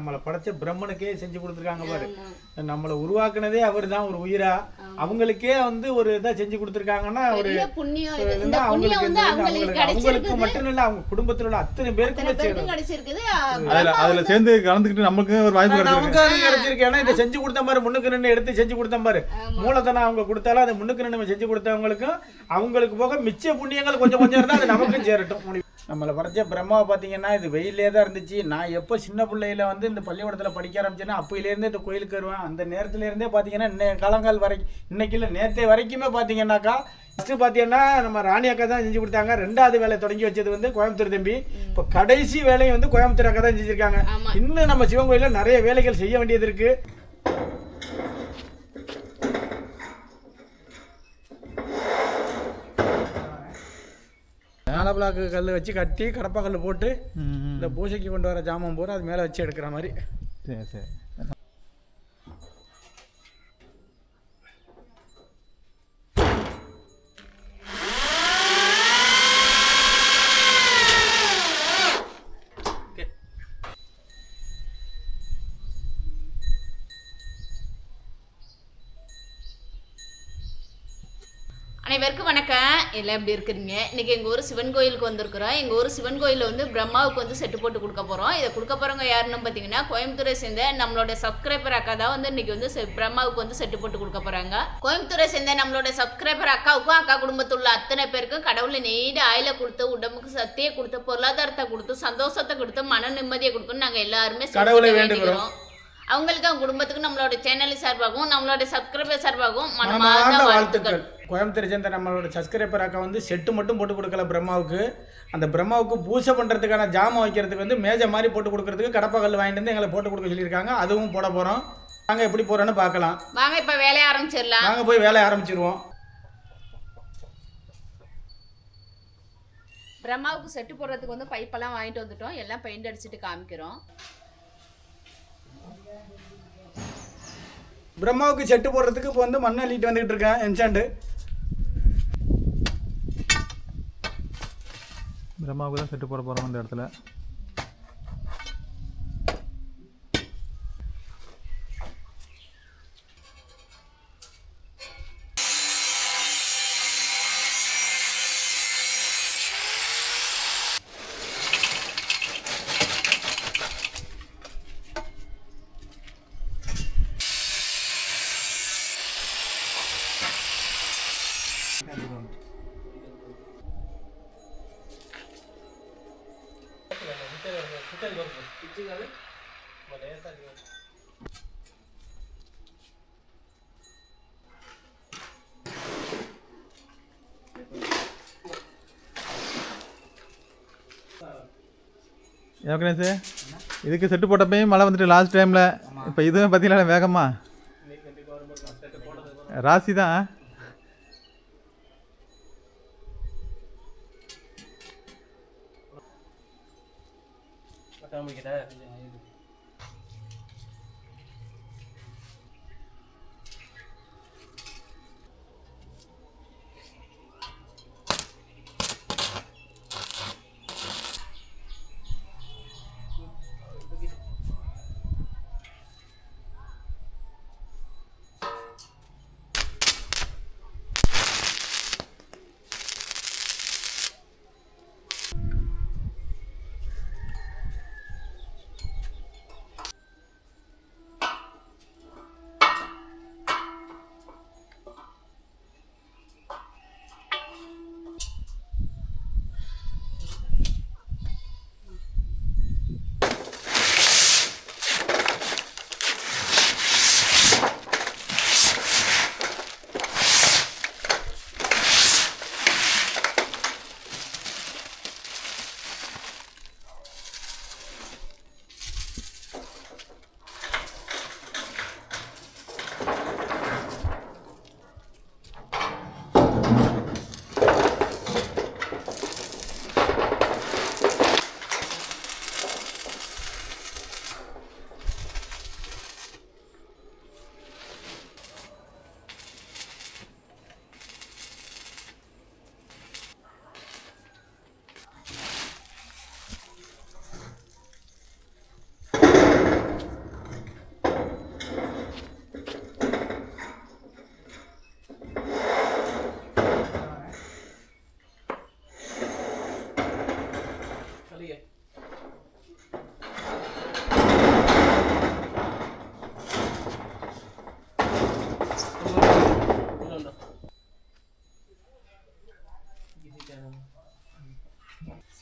நம்மளை படைச்ச பிரம்மனுக்கே செஞ்சு கொடுத்துருக்காங்க பாரு. நம்மளை உருவாக்குனதே அவர் தான் ஒரு உயிரா. அவங்களுக்கே வந்து ஒரு இதா செஞ்சு கொடுத்துருக்காங்கன்னா ஒரு அவங்களுக்கு மட்டும் இல்ல அவங்க குடும்பத்துல உள்ள அத்தனை பேருக்குமே கிடைச்சிருக்குது. அதுல சேர்ந்து கலந்துக்கிட்டு நமக்கு ஒரு வாய்ப்பு கிடைச்சிருக்கு. நமக்கு அது கிடைச்சிருக்கு. ஏன்னா இதை செஞ்சு கொடுத்த மாதிரி முன்னுக்கு நின்று எடுத்து செஞ்சு கொடுத்த மாதிரி. மூலதனம் அவங்க கொடுத்தாலும் அதை முன்னுக்கு நின்று செஞ்சு கொடுத்தவங்களுக்கும் அவங்களுக்கு போக மிச்ச புண்ணியங்கள் கொஞ்சம் கொஞ்சம் இருந்தால் அது நமக்கும் சேரட்டும். நம்மளை படைச்ச பிரம்மாவை பார்த்தீங்கன்னா இது வெயிலே தான் இருந்துச்சு. நான் எப்போ சின்ன பிள்ளையில வந்து இந்த பள்ளிக்கூடத்தில் படிக்க ஆரம்பிச்சேன்னா அப்போயிலேருந்தே இந்த கோயிலுக்கு வருவேன். அந்த நேரத்துல இருந்தே பார்த்தீங்கன்னா இன்னை காலங்கால் வரைக்கும் இன்னைக்கு இல்லை நேற்றே வரைக்குமே பார்த்தீங்கன்னாக்கா ஃபஸ்ட்டு பார்த்தீங்கன்னா நம்ம ராணி அக்கா தான் செஞ்சு கொடுத்தாங்க. ரெண்டாவது வேலை தொடங்கி வச்சது வந்து கோயம்புத்தூர் தம்பி. இப்போ கடைசி வேலையும் வந்து கோயம்புத்தூர் அக்கா தான் செஞ்சுருக்காங்க. இன்னும் நம்ம சிவன் கோயிலில் நிறைய வேலைகள் செய்ய வேண்டியது இருக்கு மேலே பிளாக்கு கல் வச்சு கட்டி கடப்பா கல் போட்டு. இந்த பூஜைக்கு கொண்டு வர ஜாமான் பூரா அது மேலே வச்சு எடுக்கிற மாதிரி சரி சரி அனைவருக்கும் வணக்கம். எல்லாம் எப்படி இருக்கிறீங்க? இன்னைக்கு எங்கள் ஊர் சிவன் கோயிலுக்கு வந்திருக்கிறோம். எங்கள் ஊர் சிவன் கோயிலில் வந்து பிரம்மாவுக்கு வந்து செட்டு போட்டு கொடுக்க போகிறோம் இதை கொடுக்க போகிறவங்க யாருன்னு பார்த்தீங்கன்னா கோயம்புத்தூரை சேர்ந்த நம்மளோட சப்ஸ்கிரைபர் அக்கா தான் வந்து இன்னைக்கு வந்து பிரம்மாவுக்கு வந்து செட்டு போட்டு கொடுக்க போகிறாங்க கோயம்புத்தூரை சேர்ந்த நம்மளோட சப்ஸ்கிரைபர் அக்காவுக்கும் அக்கா குடும்பத்தில் உள்ள அத்தனை பேருக்கும் கடவுளை நெய்டு ஆயில கொடுத்து உடம்புக்கு சக்தியை கொடுத்து பொருளாதாரத்தை கொடுத்து சந்தோஷத்தை கொடுத்து மன நிம்மதியை கொடுக்குன்னு நாங்கள் எல்லாருமே கடவுளை. வேண்டுகிறோம். அவங்களுக்கு அவங்க குடும்பத்துக்கு நம்மளோட சேனல் சார்பாகவும் நம்மளோட சப்ஸ்கிரைபர் சார்பாகவும் மனமார்ந்த வாழ்த்துக்கள். கோயம்புத்தூர் சேர்ந்த நம்மளோட சப்ஸ்கிரைபர் அக்கா வந்து செட்டு மட்டும் போட்டு கொடுக்கல பிரம்மாவுக்கு. அந்த பிரம்மாவுக்கு பூஜை பண்ணுறதுக்கான ஜாமான் வைக்கிறதுக்கு வந்து மேஜை மாதிரி போட்டு கொடுக்கறதுக்கு கடப்பா கல் வாங்கிட்டு வந்து எங்களை போட்டு கொடுக்க சொல்லியிருக்காங்க. அதுவும் போட போகிறோம் நாங்கள் எப்படி போகிறோன்னு பார்க்கலாம். வாங்க இப்ப வேலைய ஆரம்பிச்சிடலாம். நாங்கள் போய் வேலையை ஆரம்பிச்சிருவோம். பிரம்மாவுக்கு செட்டு போடுறதுக்கு வந்து பைப்பெல்லாம் வாங்கிட்டு வந்துட்டோம். எல்லாம் பெயிண்ட் அடிச்சுட்டு காமிக்கிறோம். பிரம்மாவுக்கு செட்டு போடுறதுக்கு இப்போ வந்து மண் அள்ளிட்டு வந்துகிட்டு இருக்கேன். என்சாண்டு பிரம்மாவுக்கு தான் செட்டு போட போகிறோம் இந்த இடத்துல. ஏற்கனவே சார் இதுக்கு செட்டு போட்டப்பையும் மழை வந்துட்டு லாஸ்ட் டைமில் இப்போ இதுவும் பார்த்தீங்களா வேகமாக ராசி தான்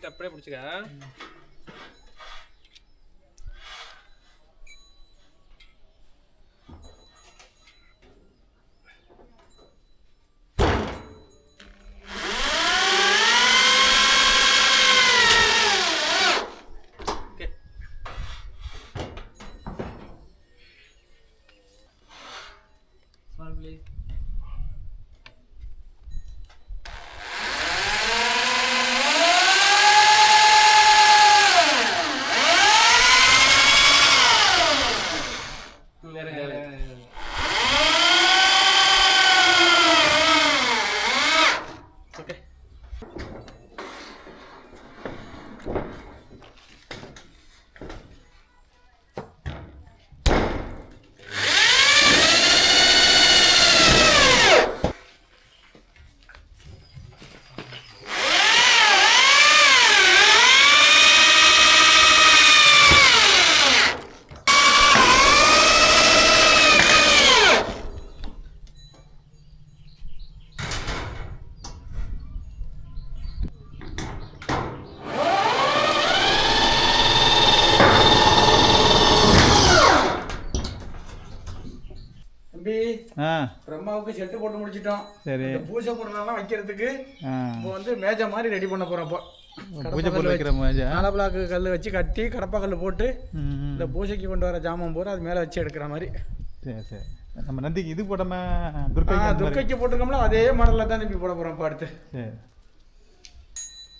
எடுத்து அப்படியே பிடிச்சிக்க ஓகே ஸ்மால் பிரம்மாவுக்கு செட்டு போட்டு முடிச்சிட்டோம். சரி. பூஜை பொருளெல்லாம் வைக்கிறதுக்கு இப்போ வந்து மேஜை மாதிரி ரெடி பண்ண போறோம் இப்போ. பூஜை பொருள் வைக்கிற மேஜா? நாலா பிளாக்கு கல் வச்சு கட்டி கடப்பா கல் போட்டு. இந்த பூஜைக்கு கொண்டு வர ஜாமான் பூரா அது மேலே வச்சு எடுக்கிற மாதிரி. சரி சரி. நம்ம நந்திக்கு இது போடாம துர்க்கை. துர்க்கைக்கு போட்டிருக்கோம்ல அதே மாடலில் தான் தம்பி போட போகிறோம் இப்போ அடுத்து.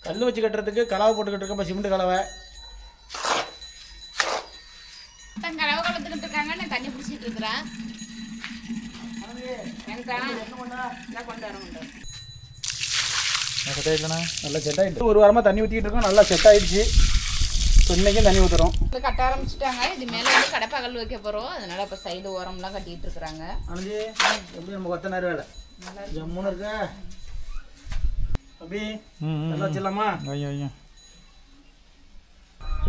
கல் வச்சு கட்டுறதுக்கு கலவை போட்டுக்கிட்டு இருக்கோம் சிமெண்ட் கலவை. கலவை கலந்துக்கிட்டு இருக்காங்க நான் தண்ணி பிடிச்சிட்டு இருக்கிறேன். செட் நல்லா செட் ஆகிட்டு ஒரு வாரமாக தண்ணி ஊற்றிக்கிட்டு இருக்கோம் நல்லா செட் ஆயிடுச்சு இன்னைக்கும் தண்ணி ஊற்றுறோம் கட்ட ஆரம்பிச்சிட்டாங்க இது மேலே வந்து கடப்பகல் வைக்க போகிறோம் அதனால இப்போ சைடு ஓரம்லாம் கட்டிட்டு இருக்கிறாங்க அனந்தி எப்படி நம்ம கொத்தனார் வேலை ஜம்முன்னு இருக்கா அப்படி நல்லா வச்சிடலாமா வைங்க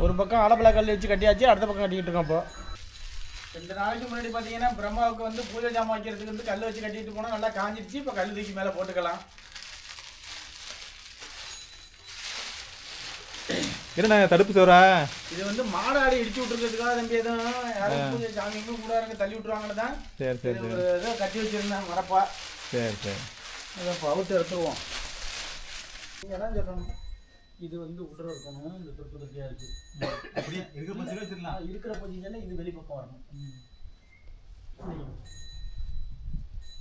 ஒரு பக்கம் ஆலப்பழ கல் வச்சு கட்டியாச்சு அடுத்த பக்கம் கட்டிக்கிட்டு இருக்கோம் இப்போ ரெண்டு நாளைக்கு முன்னாடி பார்த்தீங்கன்னா பிரம்மாவுக்கு வந்து பூஜை ஜாமான் வைக்கிறதுக்கு வந்து கல் வச்சு கட்டிட்டு போனால் நல்லா காஞ்சிடுச்சு இப்போ கல் தூக்கி மேலே போட்டுக்கலாம். என்ன தடுப்பு சோறா? இது வந்து மாடாடி இடிச்சு விட்டுருக்கிறதுக்காக தம்பி எதுவும் யாரும் பூஜை சாமிக்கும் கூட தள்ளி விட்டுருவாங்கன்னு தான் சரி சரி ஒரு இதை கட்டி வச்சிருந்தேன் மரப்பா. சரி சரி. இதை இப்போ அவுத்து எடுத்துருவோம். நீங்கள் தான் சொல்லணும் இது வந்து உள்ள இருக்கணும் இந்த தொட்டு தொட்டியாக இருக்குது இருக்கிற பட்சத்தில் வச்சிடலாம் இருக்கிற பொசிஷனில் இது வெளிப்பக்கம் வரணும்.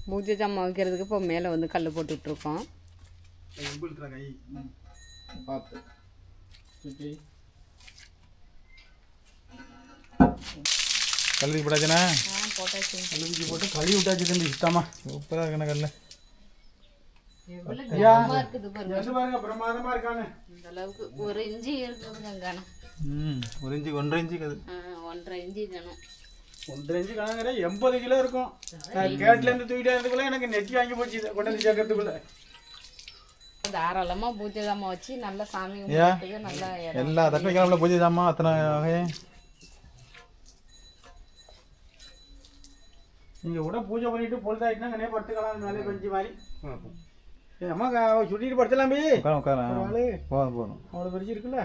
பூஜை ஜாமான் வைக்கிறதுக்கு இப்போ மேலே வந்து கல் போட்டுட்டு இருக்கோம் கை பார்த்து. சுற்றி கழுதி போட்டாச்சுனா போட்டாச்சு. கழுவிக்கு போட்டு கழுவி விட்டாச்சு தம்பி சுத்தமாக சூப்பராக இருக்குண்ணா கல் பிரமாதமாக இருக்காங்க இந்த அளவுக்கு ஒரு இஞ்சி இருக்குதுங்க கணம். ம் ஒரு இன்ச்சு ஒன்றரை ஒன்றரை இஞ்சி கணம். ஒன்றரை இன்ச்சு கணக்குற எண்பது கிலோ இருக்கும். நான் கேட்லேருந்து தூக்கிட்டே இருந்ததுக்குள்ள எனக்கு நெத்தி வாங்கி போச்சு இதை கொண்டு வந்து சேர்க்கறதுக்குள்ள. தாராளமாக பூஜை ஜாமான் வச்சு நல்லா சாமி நல்லா எல்லா தட்டு பூஜை ஜாமான் அத்தனை நீங்கள் கூட பூஜை பண்ணிட்டு பொழுதாயிட்டுனா கனே படுத்துக்கலாம் மேலே பெஞ்சு மாதிரி. ஏய், அம்மா சுட்டிட்டு படுத்தலாம் பி. உட்கார உட்கார. போதும் போதும். அவ்வளோ பெருசு இருக்குல்ல.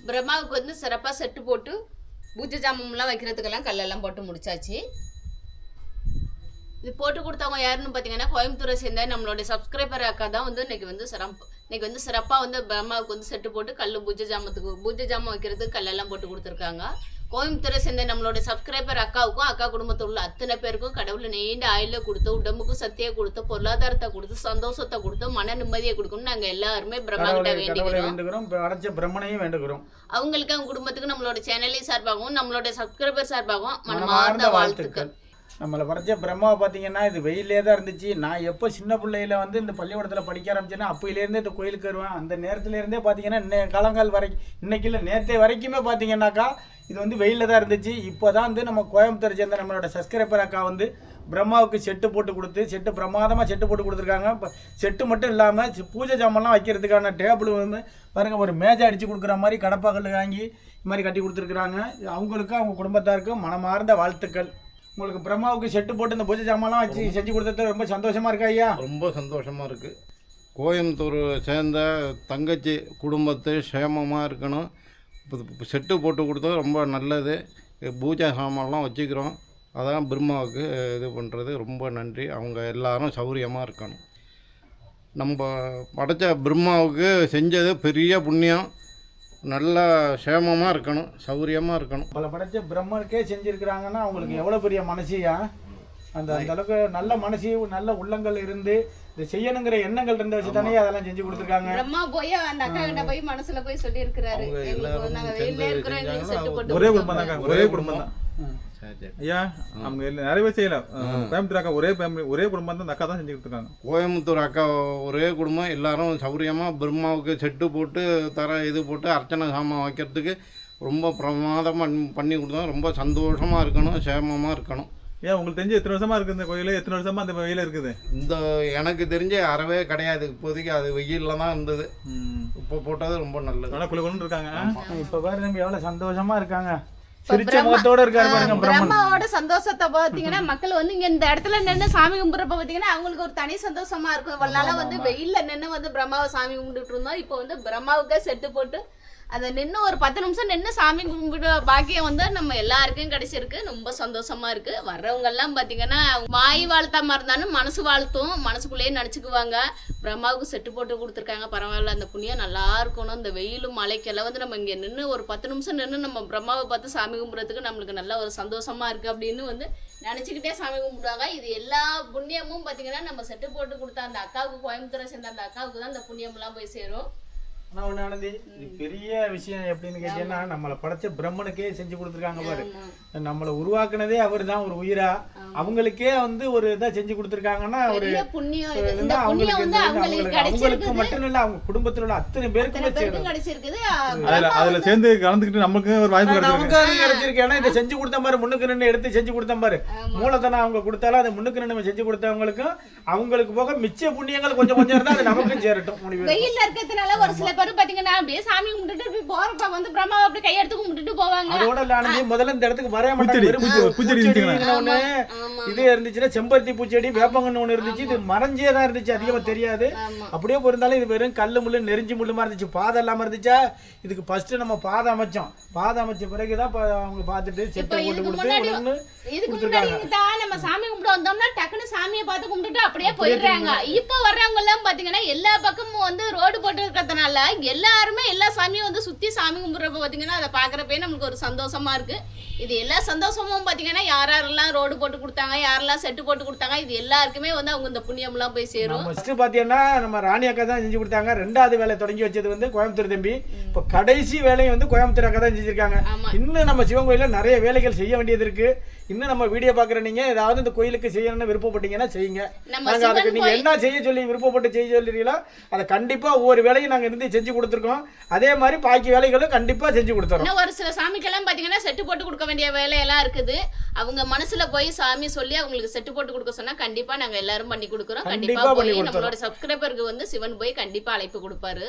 பிரம்மாவுக்கு வந்து சிறப்பாக செட்டு போட்டு பூஜை ஜாமம்லாம் வைக்கிறதுக்கெல்லாம் கல்லெல்லாம் போட்டு முடிச்சாச்சு. இது போட்டு கொடுத்தவங்க யாருன்னு பார்த்தீங்கன்னா கோயம்புத்தூரை சேர்ந்த நம்மளுடைய சப்ஸ்கிரைபர் அக்கா தான் வந்து இன்னைக்கு வந்து சிறப்பு இன்னைக்கு வந்து சிறப்பாக வந்து பிரம்மாவுக்கு வந்து செட்டு போட்டு கல் பூஜை ஜாமத்துக்கு பூஜை ஜாமம் வைக்கிறதுக்கு கல்லெல்லாம் போட்டு கொடுத்துருக்காங்க. கோயம்புத்தூரை சேர்ந்த நம்மளுடைய சப்ஸ்கிரைபர் அக்காவுக்கும் அக்கா குடும்பத்தில் உள்ள அத்தனை பேருக்கும் கடவுளை நீண்ட ஆயுள கொடுத்து உடம்புக்கும் சக்தியை கொடுத்து பொருளாதாரத்தை கொடுத்து சந்தோஷத்தை கொடுத்து மன நிம்மதியை கொடுக்கணும்னு நாங்கள் எல்லாருமே பிரம்மா கிட்ட கடவுளை கடவுளை வேண்டிக்கிறோம் வேண்டுகிறோம். அடைச்ச பிரம்மனையும் வேண்டுகிறோம். அவங்களுக்கு அவங்க குடும்பத்துக்கு நம்மளோட சேனலையும் சார்பாகவும் நம்மளோட சப்ஸ்கிரைபர் சார்பாகவும் மனமார்ந்த வாழ்த்துக்கள். நம்மளை படைச்ச பிரம்மாவை பார்த்தீங்கன்னா இது வெயிலே தான் இருந்துச்சு. நான் எப்போ சின்ன பிள்ளையில வந்து இந்த பள்ளிக்கூடத்தில் படிக்க ஆரம்பிச்சேன்னா அப்போயிலேருந்தே இந்த கோயிலுக்கு வருவேன். அந்த நேரத்துலேருந்தே பார்த்தீங்கன்னா இன்ன காலங்கால் வரைக்கும் இன்னைக்கு இல்லை நேற்றே வரைக்குமே பார்த்தீங்கன்னாக்கா இது வந்து வெயிலில் தான் இருந்துச்சு. இப்போ தான் வந்து நம்ம கோயம்புத்தூர் சேர்ந்த நம்மளோட சப்ஸ்கிரைபர் அக்கா வந்து பிரம்மாவுக்கு செட்டு போட்டு கொடுத்து செட்டு பிரமாதமாக செட்டு போட்டு கொடுத்துருக்காங்க. இப்போ செட்டு மட்டும் இல்லாமல் பூஜை ஜாமான்லாம் வைக்கிறதுக்கான டேபிள் வந்து பாருங்கள் ஒரு மேஜை அடித்து கொடுக்குற மாதிரி கடப்பாக்கல் வாங்கி இது மாதிரி கட்டி கொடுத்துருக்குறாங்க. அவங்களுக்கும் அவங்க குடும்பத்தாருக்கும் மனமார்ந்த வாழ்த்துக்கள். உங்களுக்கு பிரம்மாவுக்கு செட்டு போட்டு இந்த பூஜை ஜாமான்லாம் வச்சு செஞ்சு கொடுத்தது ரொம்ப சந்தோஷமா இருக்கா ஐயா? ரொம்ப சந்தோஷமாக இருக்குது கோயம்புத்தூர் சேர்ந்த தங்கச்சி குடும்பத்து சேமமாக இருக்கணும். செட்டு போட்டு கொடுத்தது ரொம்ப நல்லது. பூஜை சாமான்லாம் வச்சுக்கிறோம். அதான் பிரம்மாவுக்கு இது பண்ணுறது ரொம்ப நன்றி. அவங்க எல்லாரும் சௌரியமாக இருக்கணும். நம்ம படைச்ச பிரம்மாவுக்கு செஞ்சது பெரிய புண்ணியம். நல்லா சேமமாக இருக்கணும் சௌரியமாக இருக்கணும். பல படைச்ச பிரம்மனுக்கே செஞ்சிருக்கிறாங்கன்னா அவங்களுக்கு எவ்வளோ பெரிய மனசியா? அந்த அந்த அளவுக்கு நல்ல மனசி நல்ல உள்ளங்கள் இருந்து இதை செய்யணுங்கிற எண்ணங்கள் இருந்த வச்சு தானே அதெல்லாம் செஞ்சு கொடுத்துருக்காங்க. பிரம்மா போய் அந்த அக்கா கிட்ட போய் மனசுல போய் சொல்லி இருக்கிறாரு ஒரே. குடும்பம் தாங்க ஒரே குடும்பம். தான் ஐயா அவங்க நிறைய பேர் செய்யல. கோயம்புத்தூர் அக்கா ஒரே ஃபேமிலி ஒரே குடும்பம் தான் அந்த அக்கா தான் செஞ்சு கொடுத்துருக்காங்க கோயம்புத்தூர் அக்கா ஒரே குடும்பம் எல்லாரும் சௌரியமாக பிரம்மாவுக்கு செட்டு போட்டு தர இது போட்டு அர்ச்சனை சாமான் வைக்கிறதுக்கு ரொம்ப பிரமாதமாக பண்ணி கொடுத்தோம் ரொம்ப சந்தோஷமாக இருக்கணும் சேமமாக இருக்கணும். ஏன் உங்களுக்கு தெரிஞ்சு எத்தனை வருஷமா இருக்குது இந்த கோயில்? எத்தனை வருஷமா அந்த வெயில் இருக்குது? இந்த எனக்கு தெரிஞ்ச அறவே கிடையாது. இப்போதைக்கு அது வெயிலில் தான் இருந்தது. இப்போ போட்டது ரொம்ப நல்லது. இருக்காங்க. இப்ப பாரு தம்பி எவ்வளவு சந்தோஷமா இருக்காங்க. பிரம்மாவோட சந்தோஷத்தை பாத்தீங்கன்னா மக்கள் வந்து இங்க இந்த இடத்துல நின்று சாமி கும்பிடுறப்ப பாத்தீங்கன்னா அவங்களுக்கு ஒரு தனி சந்தோஷமா இருக்கும். இவ்வளவு வந்து வெயில்ல நின்று வந்து பிரம்மாவை சாமி கும்பிட்டுட்டு இருந்தோம். இப்போ வந்து பிரம்மாவுக்கே செட்டு போட்டு அதை நின்று ஒரு பத்து நிமிஷம் நின்று சாமி கும்பிட பாக்கியம் வந்து நம்ம எல்லாருக்கும் கிடைச்சிருக்கு. ரொம்ப சந்தோஷமா இருக்கு. வர்றவங்க எல்லாம் பாத்தீங்கன்னா வாய் வாழ்த்தாம இருந்தாலும் மனசு வாழ்த்தும். மனசுக்குள்ளேயே நினச்சிக்குவாங்க. பிரம்மாவுக்கு செட்டு போட்டு கொடுத்துருக்காங்க. பரவாயில்ல அந்த புண்ணியம் நல்லா இருக்கணும். இந்த வெயிலும் மழைக்கெல்லாம் வந்து நம்ம இங்கே நின்று ஒரு பத்து நிமிஷம் நின்று நம்ம பிரம்மாவை பார்த்து சாமி கும்பிட்றதுக்கு நம்மளுக்கு நல்ல ஒரு சந்தோஷமா இருக்கு அப்படின்னு வந்து நினச்சிக்கிட்டே சாமி கும்பிடுவாங்க. இது எல்லா புண்ணியமும் பார்த்தீங்கன்னா நம்ம செட்டு போட்டு கொடுத்த அந்த அக்காவுக்கு கோயம்புத்தூரை சேர்ந்த அந்த அக்காவுக்கு தான் அந்த புண்ணியம்லாம் போய் சேரும். ஆனா ஒண்ணு ஆனந்தி இது பெரிய விஷயம் எப்படின்னு கேட்டீங்கன்னா நம்மளை படைச்ச பிரம்மனுக்கே செஞ்சு கொடுத்துருக்காங்க பாரு. நம்மளை உருவாக்குனதே அவர் தான் ஒரு உயிரா. அவங்களுக்கே வந்து ஒரு இதா செஞ்சு கொடுத்துருக்காங்கன்னா ஒரு பெரிய புண்ணியம் இது. இந்த இருந்தா புண்ணியம் அவங்களுக்கு மட்டும் இல்ல அவங்க குடும்பத்துல உள்ள அத்தனை சேரும். கிடைச்சிருக்குது. அதுல அதுல சேர்ந்து கலந்துக்கிட்டு நமக்கு ஒரு வாய்ப்பு கிடைச்சிருக்கு. கிடைச்சிருக்கு. ஏன்னா இதை செஞ்சு கொடுத்த மாதிரி முன்னுக்கு நின்று எடுத்து செஞ்சு கொடுத்த மாதிரி. மூலதனம் அவங்க கொடுத்தாலும் அதை முன்னுக்கு நின்று செஞ்சு கொடுத்தவங்களுக்கும் அவங்களுக்கு போக மிச்ச புண்ணியங்கள் கொஞ்சம் கொஞ்சம் இருந்தா அது நமக்கும் சேரட்டும். வெயில்ல இருக்கிறதுனால ஒரு சில பேர் பாத்தீங்கன்னா அப்படியே சாமி கும்பிட்டுட்டு போறப்ப வந்து பிரம்மாவை அப்படி கையெடுத்து கும்பிட்டுட்டு போவாங்க. அதோட முதல்ல இந்த இடத்துக்கு வர பூச்செடி, மாட்டாங்க. இது இருந்துச்சுன்னா செம்பருத்தி பூச்செடி வேப்பங்கன்னு ஒண்ணு இருந்துச்சு. இது மறைஞ்சே தான் இருந்துச்சு அதிகமா தெரியாது. அப்படியே போயிருந்தாலும் இது வெறும் கல்லு முள்ளு நெறிஞ்சு முள்ளுமா இருந்துச்சு. பாதை இல்லாம இருந்துச்சா? இதுக்கு ஃபர்ஸ்ட் நம்ம பாதை அமைச்சோம். பாதை அமைச்ச பிறகுதான் பா- அவங்க பார்த்துட்டு செட்டை போட்டு கொடுத்து இதுக்கு முன்னாடி தான் நம்ம சாமி கும்பிட வந்தோம்னா டக்குன்னு சாமியை பார்த்து கும்பிட்டுட்டு அப்படியே போயிடுறாங்க. இப்ப வர்றவங்க எல்லாம் பாத்தீங்கன்னா எல்லா பக்கமும் வந்து ரோடு போட்டு இருக்கிறதுனால எல்லாருமே எல்லா சாமியும் வந்து சுத்தி சாமி கும்பிடுறப்ப பாத்தீங்கன்னா அதை பாக்குறப்பே நமக்கு ஒரு சந்தோஷமா இருக்கு. இது எல்லா சந்தோஷமும் பாத்தீங்கன்னா யார் யாரெல்லாம் ரோடு போட்டு கொடுத்தாங்க யாரெல்லாம் செட்டு போட்டு கொடுத்தாங்க இது எல்லாருக்குமே வந்து அவங்க இந்த புண்ணியம்லாம் போய் சேரும். ஃபர்ஸ்ட் பாத்தீங்கன்னா நம்ம ராணி அக்கா தான் செஞ்சு கொடுத்தாங்க. ரெண்டாவது வேலை தொடங்கி வச்சது வந்து கோயம்புத்தூர் தம்பி. இப்போ கடைசி வேலையை வந்து கோயம்புத்தூர் அக்கா தான் செஞ்சிருக்காங்க. இன்னும் நம்ம சிவன் கோயில்ல நிறைய வேலைகள் செய்ய வேண்டியது இருக்கு. இன்னும் நம்ம வீடியோ பாக்குற நீங்க ஏதாவது இந்த கோயிலுக்கு செய்யணும்னு விருப்பப்பட்டீங்கன்னா செய்யுங்க. நம்ம நாங்க அதுக்கு சிவன் நீங்க கோயில் என்ன செய்ய சொல்லி விருப்பப்பட்டு செய்ய சொல்றீங்களோ அதை கண்டிப்பா ஒவ்வொரு வேலையும் நாங்க இருந்து செஞ்சு கொடுத்துருக்கோம். அதே மாதிரி பாக்கி வேலைகளும் கண்டிப்பா செஞ்சு கொடுத்துறோம். ஒரு சில சாமிக்கெல்லாம் பாத்தீங்கன்னா செட்டு போட்டு கொடுக்க வேண்டிய வேலையெல்லாம் இருக்குது. அவங்க மனசுல போய் சாமி சொல்லி அவங்களுக்கு செட்டு போட்டு கொடுக்க சொன்னா கண்டிப்பா நாங்க எல்லாரும் பண்ணி கொடுக்குறோம். கண்டிப்பா போய். நம்மளோட சப்ஸ்கிரைபருக்கு வந்து சிவன் போய் கண்டிப்பா அழைப்பு கொடுப்பாரு.